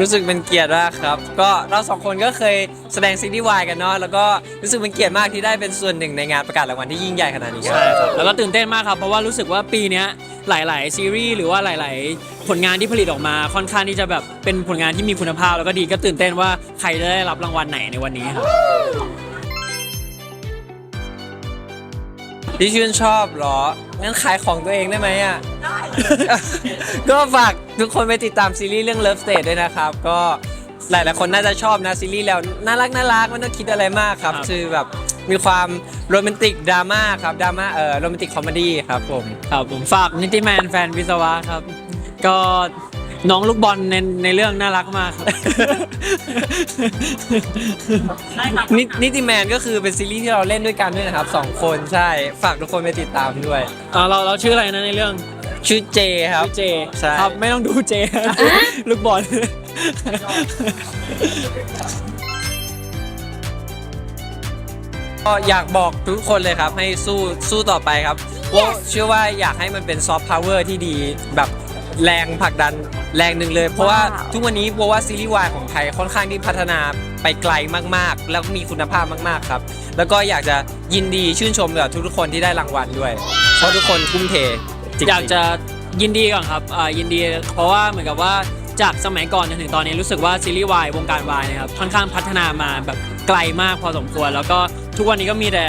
รู้สึกเป็นเกียรติมากครับ ก็เราสองคนก็เคยแสดงซีรีส์วายกันเนาะแล้วก็รู้สึกเป็นเกียรติมากที่ได้เป็นส่วนหนึ่งในงานประกาศรางวัลที่ยิ่งใหญ่ขนาดนี้ครัใช่ครับแล้วก็ตื่นเต้นมากครับ เพราะว่ารู้สึกว่าปีเนี้ยหลาย ๆ ซีรีส์หรือว่าหลาย ๆ ผลงานที่ผลิตออกมาค่อนข้างที่จะแบบเป็นผลงานที่มีคุณภาพแล้วก็ดีก็ตื่นเต้นว่าใครจะได้รับรางวัลไหนในวันนี้ครับที่ชื่นชอบเหรองั้นขายของตัวเองได้ไหมอะ ก็ฝากทุกคนไปติดตามซีรีส์เรื่อง Love State ด้วยนะครับ ก็หลายๆคนน่าจะชอบนะซีรีส์แล้วน่ารักน่ารักไม่ต้องคิดอะไรมากครับครับ คือแบบมีความโรแมนติกดราม่าครับดราม่าเอ่อโรแมนติกคอมเมดี้ครับผม ครับผมฝากนิติแมนแฟนวิศวะครับ ก็น้องลูกบอลในในเรื่องน่ารักมากครับ นินิติแมนก็คือเป็นซีรีส์ที่เราเล่นด้วยกันด้วยนะครับสองคนใช่ฝากทุกคนไปติดตามด้วย อ่าเราเราชื่ออะไรนะในเรื่อง ชื่อเจครับชื่อเจใช่ ครับไม่ต้องดูเจ ลูกบอล ก็อยากบอกทุกคนเลยครับ ให้สู้สู้ต่อไปครับเพราะเชื่อว่าอยากให้มันเป็นซอฟต์พาวเวอร์ที่ดีแบบแรงผลักดันแรงหนึ่งเลย เพราะว่าว้าว ทุกวันนี้เพราะว่าซีรีส์วายของไทยค่อนข้างที่พัฒนาไปไกลมากๆ แล้วก็มีคุณภาพมากๆครับ แล้วก็อยากจะยินดีชื่นชมกับทุกๆคนที่ได้รางวัลด้วย เพราะทุกคนทุ่มเท จริงๆ อยากจะยินดีก่อนครับอ่ายินดีเพราะว่าเหมือนกับว่าจากสมัยก่อนจนถึงตอนนี้รู้สึกว่าซีรีส์วายวงการวายนะครับค่อนข้างพัฒนามาแบบไกลมากพอสมควร แล้วก็ทุกวันนี้ก็มีแต่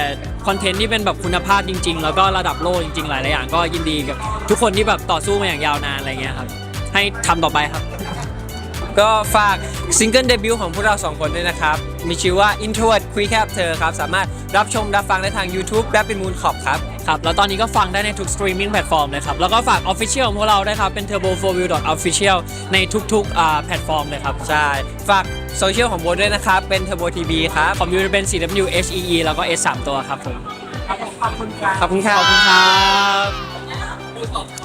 คอนเทนต์ที่เป็นแบบคุณภาพจริง ๆ แล้วก็ระดับโลกจริงๆ หลายๆอย่างก็ยินดีกับทุกคนที่แบบต่อสู้มาอย่างยาวนานอะไรเงี้ยครับให้ทำต่อไปครับ ก็ฝากซิงเกิลเดบิวต์ของพวกเราสองคนด้วยนะครับ มีชื่อว่า Introvert Quick Cap เธอครับ สามารถรับชมรับฟังได้ทาง YouTube และเป็นมูลขอบครับ ครับ แล้วตอนนี้ก็ฟังได้ในทุกสตรีมมิ่งแพลตฟอร์มเลยครับ แล้วก็ฝาก Official ของพวกเราด้วยครับ เป็น turbo 4 view official ในทุกๆอ่าแพลตฟอร์มเลยครับ ใช่ ฝากโซเชียลของโบทด้วยนะครับ เป็น Turbo TV ครับคอมพิวเตอร์เป็น CW HEE แล้วก็ S 3ตัวครับผมขอบคุณครับขอบคุณครับ